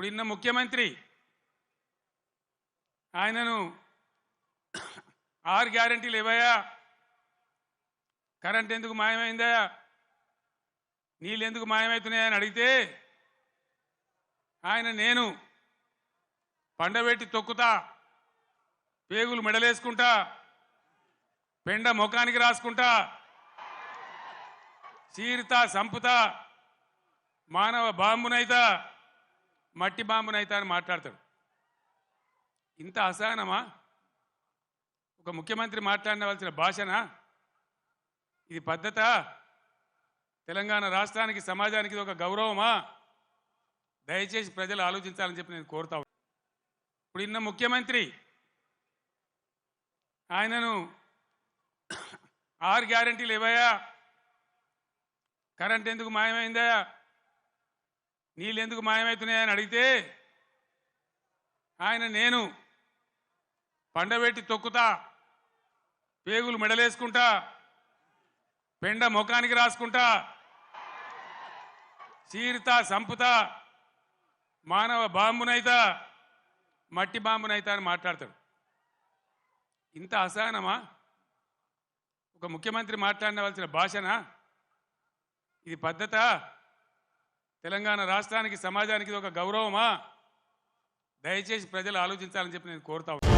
ఇప్పుడు ఇన్న ముఖ్యమంత్రి ఆయనను ఆరు గ్యారంటీలు ఇవ్వయా? కరెంట్ ఎందుకు మాయమైందా? నీళ్ళు ఎందుకు మాయమవుతున్నాయని అడిగితే ఆయన నేను పండబెట్టి తొక్కుతా పేగులు మెడలేసుకుంటా పెండ ముఖానికి రాసుకుంటా చీరుతా సంపుతా మానవ బాంబునైతా మట్టి బాంబునైతా అని మాట్లాడతాడు. ఇంత అసహనమా? ఒక ముఖ్యమంత్రి మాట్లాడవలసిన భాషనా? ఇది పద్ధత? తెలంగాణ రాష్ట్రానికి సమాజానికి ఇది ఒక గౌరవమా? దయచేసి ప్రజలు ఆలోచించాలని చెప్పి నేను కోరుతా ఇప్పుడు ఇన్న ముఖ్యమంత్రి ఆయనను ఆరు గ్యారంటీలు ఇవ్వయా? కరెంట్ ఎందుకు మాయమైందా నీళ్ళు ఎందుకు మాయమవుతున్నాయని అడిగితే ఆయన నేను పండబెట్టి తొక్కుతా పేగులు మెడలేసుకుంటా పెండ ముఖానికి రాసుకుంటా చీరుతా సంపుతా మానవ బాంబునైతా మట్టి బాంబునైతా అని మాట్లాడతాడు. ఇంత అసహనమా? ఒక ముఖ్యమంత్రి మాట్లాడవలసిన భాషనా? ఇది పద్ధత? తెలంగాణ రాష్ట్రానికి సమాజానికి ఇది ఒక గౌరవమా దయచేసి ప్రజలు ఆలోచించాలని చెప్పి నేను కోరుతా ఉన్నా.